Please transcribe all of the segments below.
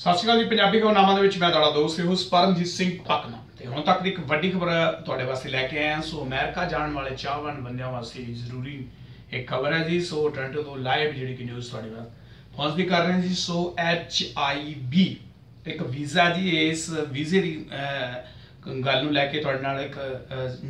ਸਤਿ ਸ਼੍ਰੀ ਅਕਾਲ ਜੀ, ਪੰਜਾਬੀ ਖਬਰਨਾਮਾ ਦੇ ਵਿੱਚ ਮੈਂ ਤੁਹਾਡਾ ਦੋਸਤ ਹੋ ਪਰਮਜੀਤ ਸਿੰਘ ਪਕਨਾ ਤੇ ਹੁਣ ਤੱਕ ਦੀ ਇੱਕ ਵੱਡੀ ਖਬਰ ਤੁਹਾਡੇ ਵਾਸਤੇ ਲੈ ਕੇ ਆਇਆ। ਸੋ ਅਮਰੀਕਾ ਜਾਣ ਵਾਲੇ ਚਾਹਵਾਨ ਬੰਦਿਆਂ ਵਾਸਤੇ ਜ਼ਰੂਰੀ ਇੱਕ ਖਬਰ ਹੈ ਜੀ। ਸੋ ਟੋਰਾਂਟੋ ਤੋਂ ਲਾਈਵ ਜਿਹੜੀ ਕਿ ਨਿਊਜ਼ ਤੁਹਾਡੇ ਵੱਲ ਪਹੁੰਚਦੀ ਕਰ ਰਹੇ ਹਾਂ ਜੀ। ਸੋ ਐਚ ਆਈ ਬੀ ਇੱਕ ਵੀਜ਼ਾ ਜੀ, ਇਸ ਵੀਜ਼ੇ ਦੀ ਗੱਲ ਨੂੰ ਲੈ ਕੇ ਤੁਹਾਡੇ ਨਾਲ ਇੱਕ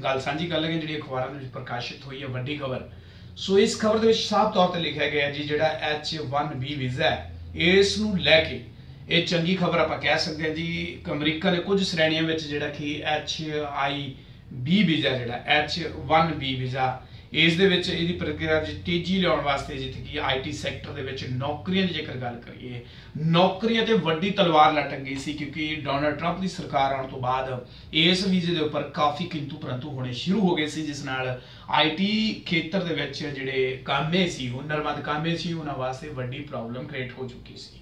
ਗੱਲ ਸਾਂਝੀ ਕਰ ਲਗੇ ਜਿਹੜੀ ਅਖਬਾਰਾਂ ਦੇ ਵਿੱਚ ਪ੍ਰਕਾਸ਼ਿਤ ਹੋਈ ਹੈ। ਵੱਡੀ ਖਬਰ। ਸੋ ਇਸ ਖਬਰ ਦੇ ਵਿੱਚ ਸਾਫ਼ ਤੌਰ ਤੇ ਲਿਖਿਆ ਗਿਆ ਜੀ, ਜਿਹੜਾ H1B ਵੀਜ਼ਾ ਹੈ, ਇਸ ਨੂੰ ਲੈ ਕੇ ਇਹ ਚੰਗੀ ਖਬਰ ਆਪਾਂ ਕਹਿ ਸਕਦੇ ਹਾਂ ਜੀ ਅਮਰੀਕਾ ਦੇ ਕੁਝ ਸ਼੍ਰੇਣੀਆਂ ਵਿੱਚ ਜਿਹੜਾ ਕਿ ਐੱਚ ਆਈ ਬੀ ਵੀਜ਼ਾ ਜਿਹੜਾ H1B ਵੀਜ਼ਾ, ਇਸ ਦੇ ਵਿੱਚ ਇਹਦੀ ਪ੍ਰਕਿਰਿਆ ਵਿੱਚ ਤੇਜ਼ੀ ਲਿਆਉਣ ਵਾਸਤੇ ਜਿੱਥੇ ਕਿ ਆਈਟੀ ਸੈਕਟਰ ਦੇ ਵਿੱਚ ਨੌਕਰੀਆਂ ਦੀ ਜੇਕਰ ਗੱਲ ਕਰੀਏ, ਨੌਕਰੀਆਂ ਤੇ ਵੱਡੀ ਤਲਵਾਰ ਲਟਕ ਗਈ ਸੀ ਕਿਉਂਕਿ ਡੋਨਲਡ ਟਰੰਪ ਦੀ ਸਰਕਾਰ ਆਉਣ ਤੋਂ ਬਾਅਦ ਇਸ ਵੀਜ਼ੇ ਦੇ ਉੱਪਰ ਕਾਫੀ ਕਿੰਤੂ ਪਰੰਤੂ ਹੋਣੇ ਸ਼ੁਰੂ ਹੋ ਗਏ ਸੀ, ਜਿਸ ਨਾਲ ਆਈਟੀ ਖੇਤਰ ਦੇ ਵਿੱਚ ਜਿਹੜੇ ਕਾਮੇ ਸੀ, ਹੁਨਰਮੰਦ ਕਾਮੇ ਸੀ, ਉਹਨਾਂ ਵਾਸਤੇ ਵੱਡੀ ਪ੍ਰੋਬਲਮ ਕ੍ਰੀਏਟ ਹੋ ਚੁੱਕੀ ਸੀ।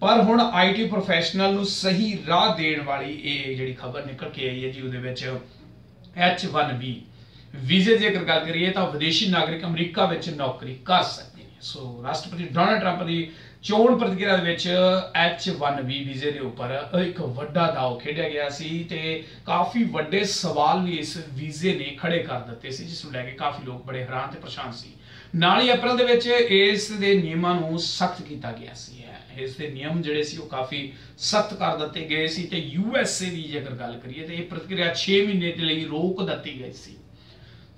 ਪਰ ਹੁਣ ਆਈਟੀ ਪ੍ਰੋਫੈਸ਼ਨਲ ਨੂੰ ਸਹੀ ਰਾਹ ਦੇਣ ਵਾਲੀ ਇਹ ਜਿਹੜੀ ਖਬਰ ਨਿਕਲ ਕੇ ਆਈ ਹੈ ਜੀ, ਉਹਦੇ ਵਿੱਚ H1B ਵੀਜ਼ੇ ਦੀ ਜੇਕਰ ਗੱਲ ਕਰੀਏ ਤਾਂ ਵਿਦੇਸ਼ੀ ਨਾਗਰਿਕ ਅਮਰੀਕਾ ਵਿੱਚ ਨੌਕਰੀ ਕਰ ਸਕਦੇ ਨੇ। ਸੋ ਰਾਸ਼ਟਰਪਤੀ ਡੋਨਲਡ ਟਰੰਪ ਦੀ ਚੋਣ ਪ੍ਰਤੀਕਿਰਿਆ ਦੇ ਵਿੱਚ H1B ਵੀਜ਼ੇ ਦੇ ਉੱਪਰ ਇੱਕ ਵੱਡਾ ਦਾਅ ਖੇਡਿਆ ਗਿਆ ਸੀ ਤੇ ਕਾਫੀ ਵੱਡੇ ਸਵਾਲ ਵੀ ਇਸ ਵੀਜ਼ੇ ਨੇ ਖੜੇ ਕਰ ਦਿੱਤੇ ਸੀ, ਜਿਸ ਨੂੰ ਲੈ ਕੇ ਕਾਫੀ ਲੋਕ ਬੜੇ ਹੈਰਾਨ ਤੇ ਪਰੇਸ਼ਾਨ ਸੀ। ਨਾਲ ਹੀ ਅਪ੍ਰੈਲ ਦੇ ਵਿੱਚ ਇਸ ਦੇ ਨਿਯਮਾਂ ਨੂੰ ਸਖਤ ਕੀਤਾ ਗਿਆ ਸੀ। ਇਸ ਦੇ ਨਿਯਮ ਜਿਹੜੇ ਸੀ ਉਹ ਕਾਫੀ ਸਖਤ ਕਰ ਦਿੱਤੇ ਗਏ ਸੀ ਤੇ ਯੂਐਸਏ ਦੀ ਜੇਕਰ ਗੱਲ ਕਰੀਏ ਤੇ ਇਹ ਪ੍ਰਤੀਕਿਰਿਆ 6 ਮਹੀਨੇ ਦੇ ਲਈ ਰੋਕ ਦਿੱਤੀ ਗਈ ਸੀ।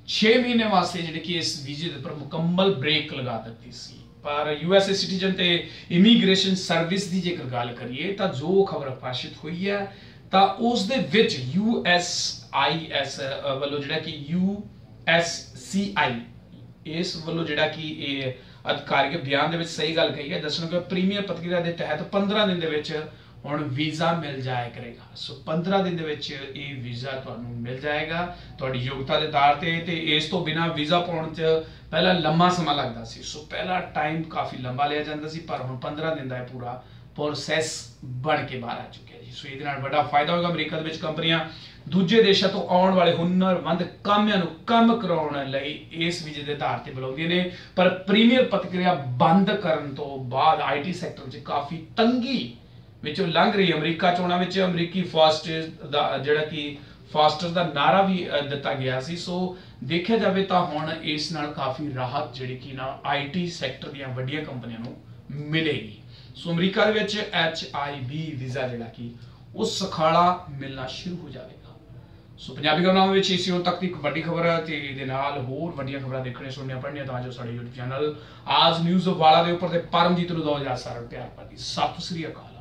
6 ਮਹੀਨੇ ਵਾਸਤੇ ਜਿਹੜੇ ਕਿ ਇਸ ਵੀਜ਼ੇ ਦੇ ਉੱਪਰ ਮੁਕੰਮਲ ਬ੍ਰੇਕ ਲਗਾ ਦਿੱਤੀ ਸੀ। ਪਰ ਯੂਐਸਏ ਸਿਟੀਜ਼ਨ ਤੇ ਇਮੀਗ੍ਰੇਸ਼ਨ ਸਰਵਿਸ ਦੀ ਜੇਕਰ ਗੱਲ ਕਰੀਏ ਤਾਂ ਜੋ ਖਬਰ ਪ੍ਰਕਾਸ਼ਿਤ ਹੋਈ ਹੈ, ਤਾਂ ਉਸ ਦੇ ਵਿੱਚ ਐਸ ਵੱਲੋਂ ਜਿਹੜਾ ਕਿ ਯੂ ਐਸ ਸੀ ਆਈ ਇਸ ਵੱਲੋਂ ਜਿਹੜਾ ਕਿ ਇਹ ਅਧਿਕਾਰਿਕ ਬਿਆਨ ਦੇ ਵਿੱਚ ਸਹੀ ਗੱਲ ਕਹੀ ਹੈ ਦੱਸਣਗੇ ਪ੍ਰੀਮੀਅਰ ਪ੍ਰਤੀਕਿਰਿਆ ਦੇ ਤਹਿਤ 15 ਦਿਨ ਦੇ ਵਿੱਚ ਹੁਣ ਵੀਜ਼ਾ ਮਿਲ ਜਾਇਆ ਕਰੇਗਾ। ਸੋ 15 ਦਿਨ ਦੇ ਵਿੱਚ ਇਹ ਵੀਜ਼ਾ ਤੁਹਾਨੂੰ ਮਿਲ ਜਾਏਗਾ। ਤੁਹਾਡੀ ਯੋਗਤਾ ਦੇ ਆਧਾਰ ਤੇ ਤੇ ਇਸ ਤੋਂ ਬਿਨਾ ਵੀਜ਼ਾ ਪਾਉਣ 'ਚ ਪਹਿਲਾਂ ਲੰਮਾ ਸਮਾਂ ਲੱਗਦਾ ਸੀ। ਸੋ ਪਹਿਲਾ ਟਾਈਮ ਕਾਫੀ ਲੰਬਾ ਲਿਆ ਜਾਂਦਾ ਸੀ, ਪਰ ਹੁਣ 15 ਦਿਨ ਦਾ ਇਹ ਪੂਰਾ ਪ੍ਰੋਸੈਸ ਬਣ ਕੇ ਬਾਹਰ ਆ ਚੁੱਕਿਆ ਜੀ। ਸੋ ਇਹਦੇ ਨਾਲ ਵੱਡਾ ਫਾਇਦਾ ਹੋਗਾ ਅਮਰੀਕਾ ਦੇ ਵਿੱਚ ਕੰਪਨੀਆਂ ਦੂਜੇ ਦੇਸ਼ਾਂ ਤੋਂ ਆਉਣ ਵਾਲੇ ਹੁਨਰਮੰਦ ਕਾਮਿਆਂ ਨੂੰ ਕੰਮ ਕਰਾਉਣ ਲਈ ਇਸ ਵੀਜ਼ੇ ਦੇ ਆਧਾਰ ਤੇ ਬੁਲਾਉਂਦੀਆਂ ਨੇ। ਪਰ ਪ੍ਰੀਮੀਅਰ ਪ੍ਰਤੀਕਿਰਿਆ ਬੰਦ ਕਰਨ ਤੋਂ ਬਾਅਦ ਆਈਟੀ ਸੈਕਟਰ ਵਿੱਚ ਕਾਫੀ ਤੰਗੀ ਵਿੱਚੋਂ ਲੰਘ ਰਹੀ ਅਮਰੀਕਾ ਚੋਣਾਂ ਵਿੱਚ ਅਮਰੀਕੀ ਫਾਸਟ ਦਾ ਜਿਹੜਾ ਕਿ ਫਾਸਟਰ ਦਾ ਨਾਰਾ ਵੀ ਦਿੱਤਾ ਗਿਆ ਸੀ। ਸੋ ਦੇਖਿਆ ਜਾਵੇ ਤਾਂ ਹੁਣ ਇਸ ਨਾਲ ਕਾਫੀ ਰਾਹਤ ਜਿਹੜੀ ਕਿ ਨਾ ਆਈਟੀ ਸੈਕਟਰ ਦੀਆਂ ਵੱਡੀਆਂ ਕੰਪਨੀਆਂ ਨੂੰ ਮਿਲੇਗੀ। ਸੋ ਅਮਰੀਕਾ ਦੇ ਵਿੱਚ HIB ਵੀਜ਼ਾ ਜਿਹੜਾ ਕਿ ਉਹ ਸਖਾਲਾ ਮਿਲਣਾ ਸ਼ੁਰੂ ਹੋ ਜਾਵੇਗਾ। ਸੋ ਪੰਜਾਬੀ ਖਬਰਾਂ ਵਿੱਚ ਇਸੇ ਹੁਣ ਤੱਕ ਦੀ ਇੱਕ ਵੱਡੀ ਖਬਰ ਹੈ ਤੇ ਇਹਦੇ ਨਾਲ ਹੋਰ ਵੱਡੀਆਂ ਖਬਰਾਂ ਦੇਖਣੇ ਸੁਣਨੀਆਂ ਪੜਨੀਆਂ ਤਾਂ ਜੋ ਸਾਡੇ YouTube ਚੈਨਲ ਆਜ ਨਿਊਜ਼ ਵਾਲਾ ਦੇ ਉੱਪਰ ਤੇ ਪਰਮਜੀਤ ਨੂੰ ਦੋ ਹਜ਼ਾਰ ਸਾਰਾ ਪਿਆਰ ਭਰੀ ਸਤਿ ਸ੍ਰੀ ਅਕਾਲ।